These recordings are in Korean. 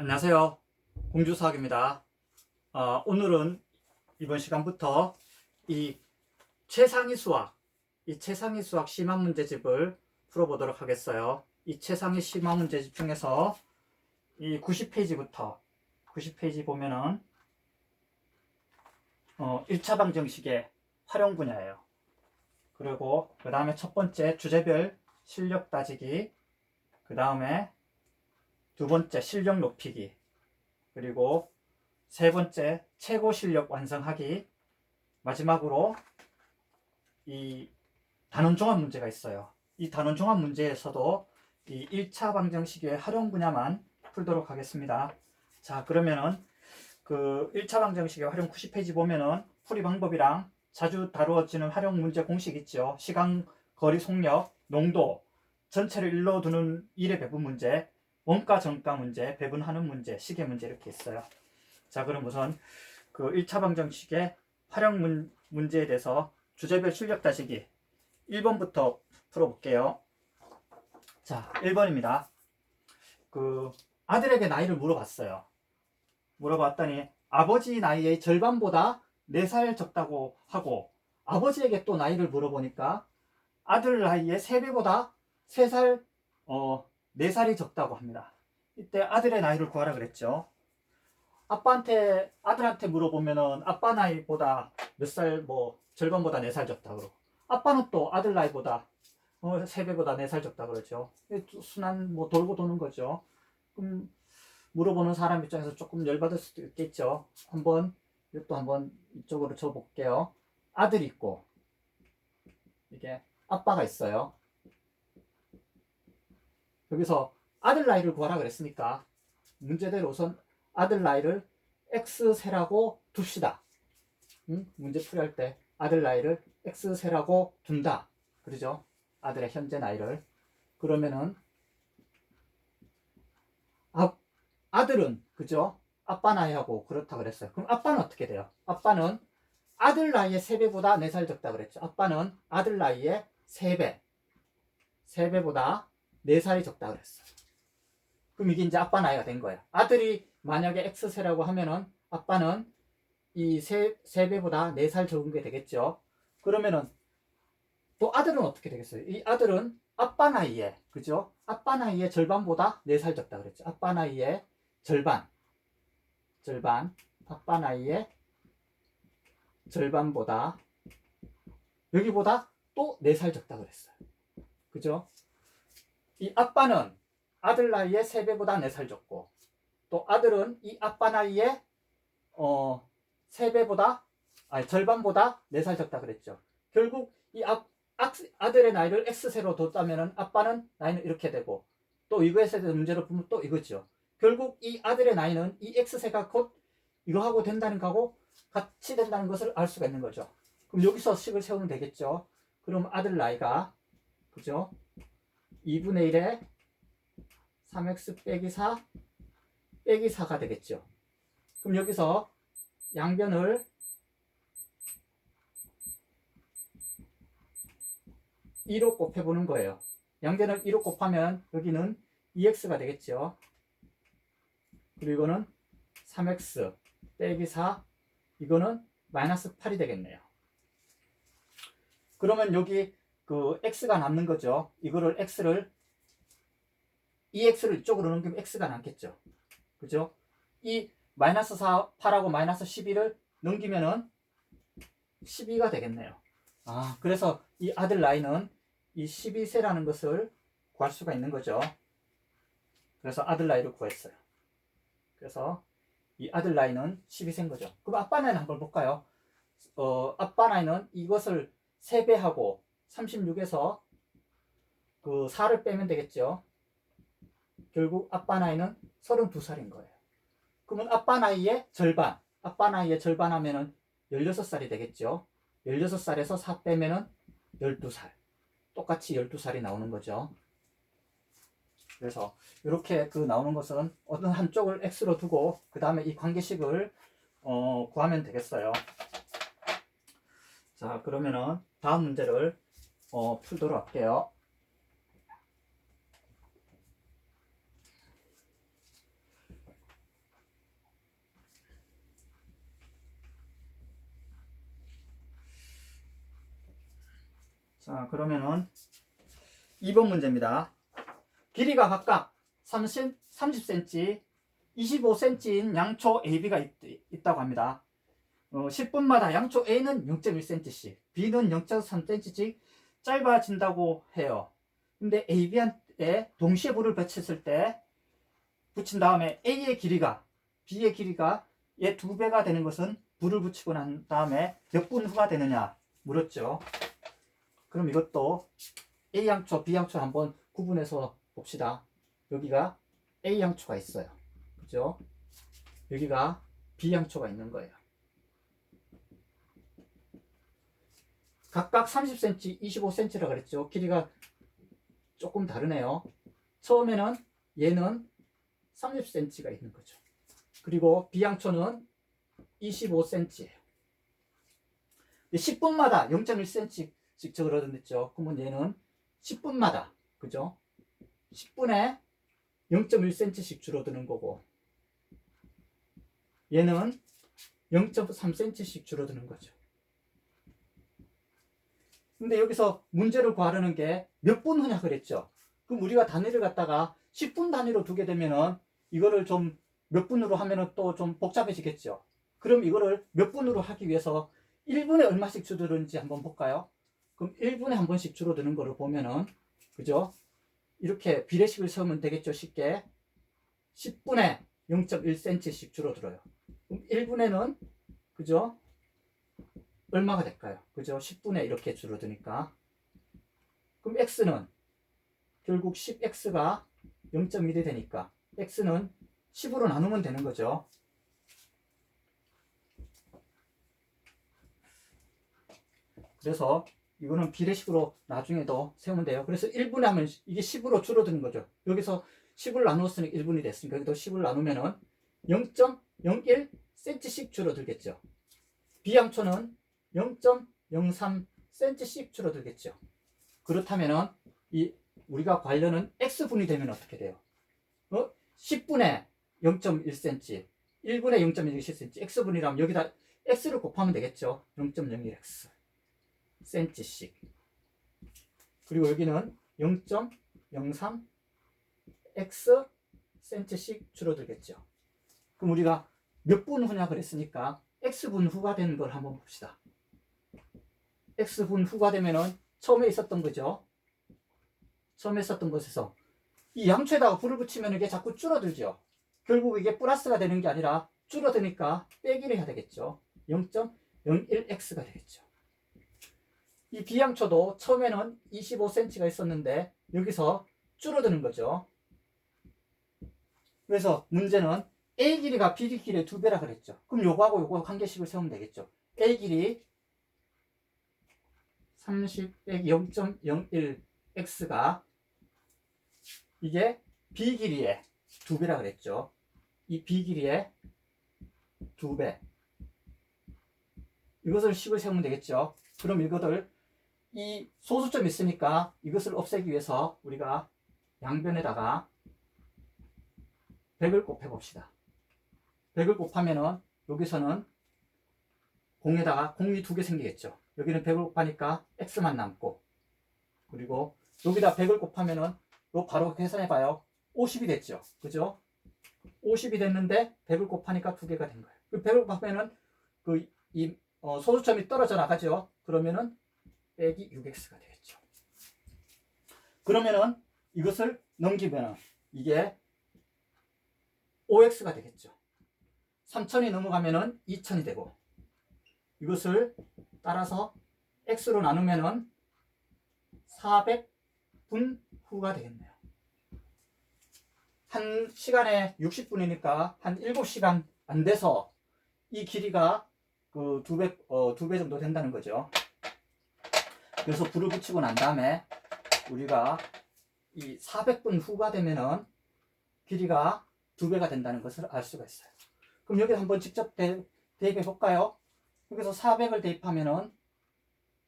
안녕하세요. 공주수학입니다. 어, 오늘은 이번 시간부터 이 최상위 수학, 이 최상위 수학 심화 문제집을 풀어보도록 하겠어요. 이 최상위 심화 문제집 중에서 이 90페이지부터 90페이지 보면은 어, 1차 방정식의 활용 분야예요. 그리고 그 다음에 첫 번째 주제별 실력 따지기, 그 다음에 두 번째 실력 높이기 그리고 세 번째 최고 실력 완성하기 마지막으로 이 단원 종합 문제가 있어요. 이 단원 종합 문제에서도 이 1차 방정식의 활용 분야만 풀도록 하겠습니다. 자, 그러면은 그 1차 방정식의 활용 90페이지 보면은 풀이 방법이랑 자주 다루어지는 활용 문제 공식 있죠. 시간, 거리, 속력, 농도, 전체를 일로 두는 일의 배분 문제, 원가 정가 문제, 배분하는 문제, 시계 문제 이렇게 있어요. 자, 그럼 우선 그 1차 방정식의 활용 문, 문제에 대해서 주제별 출력 따지기 1번부터 풀어볼게요. 자, 1번입니다. 그 아들에게 나이를 물어봤어요. 물어봤더니 아버지 나이의 절반보다 4살 적다고 하고 아버지에게 또 나이를 물어보니까 아들 나이의 3배보다 3살 어, 4살이 적다고 합니다. 이때 아들의 나이를 구하라 그랬죠. 아빠한테, 아들한테 물어보면은 아빠 나이보다 몇 살, 뭐, 절반보다 4살 적다 그러고. 아빠는 또 아들 나이보다, 어, 3배보다 4살 적다 그러죠. 순환, 뭐, 돌고 도는 거죠. 그럼, 물어보는 사람 입장에서 조금 열받을 수도 있겠죠. 한번, 이것도 한번 이쪽으로 줘볼게요. 아들이 있고, 이게 아빠가 있어요. 여기서 아들 나이를 구하라 그랬으니까 문제대로 우선 아들 나이를 x세라고 둡시다. 응? 문제 풀이할 때 아들 나이를 x세라고 둔다. 그러죠? 아들의 현재 나이를. 그러면은 아, 아들은 그죠? 아빠 나이하고 그렇다 그랬어요. 그럼 아빠는 어떻게 돼요? 아빠는 아들 나이의 3배보다 4살 적다 그랬죠. 아빠는 아들 나이의 3배. 3배보다 4살이 적다 그랬어요. 그럼 이게 이제 아빠 나이가 된 거예요. 아들이 만약에 X세라고 하면은 아빠는 이 3, 3배보다 4살 적은 게 되겠죠. 그러면은 또 아들은 어떻게 되겠어요? 이 아들은 아빠 나이에, 그죠? 아빠 나이의 절반보다 4살 적다 그랬죠. 아빠 나이의 절반. 절반. 아빠 나이의 절반보다 여기보다 또 4살 적다 그랬어요. 그죠? 이 아빠는 아들 나이에 3배보다 4살 적고 또 아들은 이 아빠 나이에 어 3배보다 아니 절반보다 4살 적다 그랬죠. 결국 이 아, 아들의 나이를 X세로 뒀다면은 아빠는 나이는 이렇게 되고 또 이거에서 문제로 보면 또 이거죠. 결국 이 아들의 나이는 이 X세가 곧 이거하고 된다는 거하고 같이 된다는 것을 알 수가 있는 거죠. 그럼 여기서 식을 세우면 되겠죠. 그럼 아들 나이가 그죠? 2분의 1에 3x 빼기 4 빼기 4가 되겠죠. 그럼 여기서 양변을 2로 곱해보는 거예요. 양변을 2로 곱하면 여기는 2x가 되겠죠. 그리고 이거는 3x 빼기 4 이거는 마이너스 8이 되겠네요. 그러면 여기 그 x가 남는 거죠. 이거를 x를 이 x를 이쪽으로 넘기면 x가 남겠죠. 그죠? 이 마이너스 4, 8하고 마이너스 12를 넘기면은 12가 되겠네요. 아, 그래서 이 아들 나이는 이 12세라는 것을 구할 수가 있는 거죠. 그래서 아들 나이를 구했어요. 그래서 이 아들 나이는 12세인 거죠. 그럼 아빠 나이는 한번 볼까요? 어, 아빠 나이는 이것을 3배하고 36에서 그 4를 빼면 되겠죠. 결국 아빠 나이는 32살인 거예요. 그러면 아빠 나이의 절반, 아빠 나이의 절반 하면은 16살이 되겠죠. 16살에서 4 빼면은 12살. 똑같이 12살이 나오는 거죠. 그래서 이렇게 그 나오는 것은 어느 한쪽을 x로 두고 그 다음에 이 관계식을 어, 구하면 되겠어요. 자 그러면은 다음 문제를 어, 풀도록 할게요. 자, 그러면은 2번 문제입니다. 길이가 각각 30, 30cm, 25cm인 양초 AB가 있, 다고 합니다. 어, 10분마다 양초 A는 0.1cm씩, B는 0.3cm씩 짧아진다고 해요. 근데 AB한테 동시에 불을 붙였을 때 붙인 다음에 A의 길이가 B의 길이가 얘 두 배가 되는 것은 불을 붙이고 난 다음에 몇 분 후가 되느냐 물었죠. 그럼 이것도 A 양초, B 양초 한번 구분해서 봅시다. 여기가 A 양초가 있어요. 그죠? 여기가 B 양초가 있는 거예요. 각각 30cm, 25cm라 그랬죠. 길이가 조금 다르네요. 처음에는 얘는 30cm가 있는 거죠. 그리고 B 양초는 25cm예요. 10분마다 0.1cm씩 적어냈죠. 그러면 얘는 10분마다 그죠? 10분에 0.1cm씩 줄어드는 거고 얘는 0.3cm씩 줄어드는 거죠. 근데 여기서 문제를 구하려는 게 몇 분 후냐 그랬죠. 그럼 우리가 단위를 갖다가 10분 단위로 두게 되면은 이거를 좀 몇 분으로 하면은 또 좀 복잡해지겠죠. 그럼 이거를 몇 분으로 하기 위해서 1분에 얼마씩 줄어드는지 한번 볼까요? 그럼 1분에 한 번씩 줄어드는 거를 보면은 그죠? 이렇게 비례식을 세우면 되겠죠, 쉽게. 10분에 0.1cm씩 줄어들어요. 그럼 1분에는 그죠? 얼마가 될까요? 그죠? 10분에 이렇게 줄어드니까. 그럼 x는 결국 10x가 0.1이 되니까 x는 10으로 나누면 되는 거죠. 그래서 이거는 비례식으로 나중에도 세우면 돼요. 그래서 1분에 하면 이게 10으로 줄어드는 거죠. 여기서 10을 나누었으니 1분이 됐으니까 여기도 10을 나누면은 0.01cm씩 줄어들겠죠. 비양초는 0.03cm씩 줄어들겠죠. 그렇다면은 이 우리가 관련은 x분이 되면 어떻게 돼요? 어? 10분의 0.1cm, 1분의 0.1cm, x분이라면 여기다 x를 곱하면 되겠죠. 0.01x cm씩. 그리고 여기는 0.03 x cm씩 줄어들겠죠. 그럼 우리가 몇 분 후냐 그랬으니까 x분 후가 되는 걸 한번 봅시다. X분 후가 되면은 처음에 있었던 거죠. 처음에 있었던 것에서 이 양초에다가 불을 붙이면 이게 자꾸 줄어들죠. 결국 이게 플러스가 되는 게 아니라 줄어드니까 빼기를 해야 되겠죠. 0.01x가 되겠죠. 이 비양초도 처음에는 25cm가 있었는데 여기서 줄어드는 거죠. 그래서 문제는 A 길이가 B 길이의 두 배라 그랬죠. 그럼 요거하고 요거 한 개씩을 세우면 되겠죠. A 길이 30 빼기 0.01x가 이게 B 길이의 두 배라 그랬죠. 이 B 길이의 두 배. 이것을 식을 세우면 되겠죠. 그럼 이것을 이 소수점 있으니까 이것을 없애기 위해서 우리가 양변에다가 100을 곱해 봅시다. 100을 곱하면은 여기서는 공에다가 공이 두 개 생기겠죠. 여기는 100을 곱하니까 x만 남고 그리고 여기다 100을 곱하면은 요 바로 계산해 봐요. 50이 됐죠. 그죠? 50이 됐는데 100을 곱하니까 두 개가 된 거예요. 그 100을 곱하면은 그이 어, 소수점이 떨어져 나가죠. 그러면은 빼기 6x가 되겠죠. 그러면은 이것을 넘기면은 이게 5x가 되겠죠. 3000이 넘어가면은 2000이 되고 이것을 따라서 x로 나누면은 400분 후가 되겠네요. 한 시간에 60분이니까 한 7시간 안 돼서 이 길이가 그 두 배, 어, 두 배 정도 된다는 거죠. 그래서 불을 붙이고 난 다음에 우리가 이 400분 후가 되면은 길이가 두 배가 된다는 것을 알 수가 있어요. 그럼 여기 한번 직접 대, 대입해 볼까요? 여기서 400을 대입하면은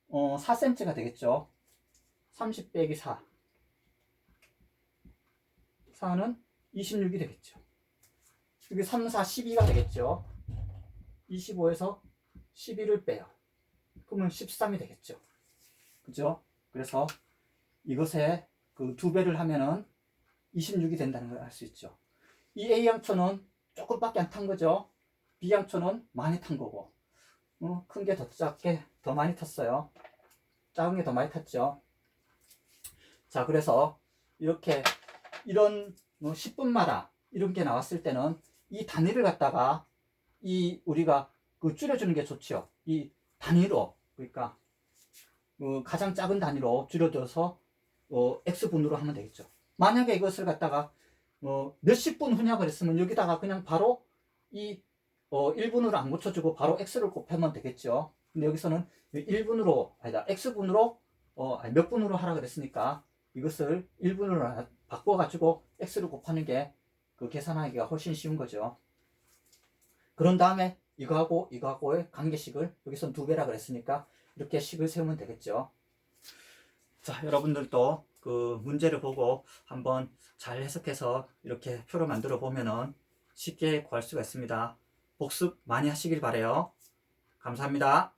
어, 4cm가 되겠죠. 30 빼기 4. 4는 26이 되겠죠. 여기 3, 4, 12가 되겠죠. 25에서 11을 빼요. 그러면 13이 되겠죠. 그죠? 그래서 이것에 그 두 배를 하면은 26이 된다는 걸 알 수 있죠. 이 A 양초는 조금밖에 안 탄 거죠. B 양초는 많이 탄 거고. 어, 큰게 더 작게 더 많이 탔어요. 작은 게 더 많이 탔죠. 자, 그래서 이렇게 이런 뭐 10분마다 이런 게 나왔을 때는 이 단위를 갖다가 이 우리가 그 줄여주는 게 좋죠. 이 단위로 그러니까 어, 가장 작은 단위로 줄여줘서 어, x분으로 하면 되겠죠. 만약에 이것을 갖다가 어, 몇십 분 후냐 그랬으면 여기다가 그냥 바로 이 어, 1분으로 안 고쳐주고 바로 x를 곱하면 되겠죠. 근데 여기서는 1분으로 아니다 x분으로 어, 아니, 몇 분으로 하라 그랬으니까 이것을 1분으로 바꿔가지고 x를 곱하는 게 그 계산하기가 훨씬 쉬운 거죠. 그런 다음에 이거하고 이거하고의 관계식을 여기선 두 배라 그랬으니까 이렇게 식을 세우면 되겠죠. 자, 여러분들도 그 문제를 보고 한번 잘 해석해서 이렇게 표를 만들어 보면은 쉽게 구할 수가 있습니다. 복습 많이 하시길 바래요. 감사합니다.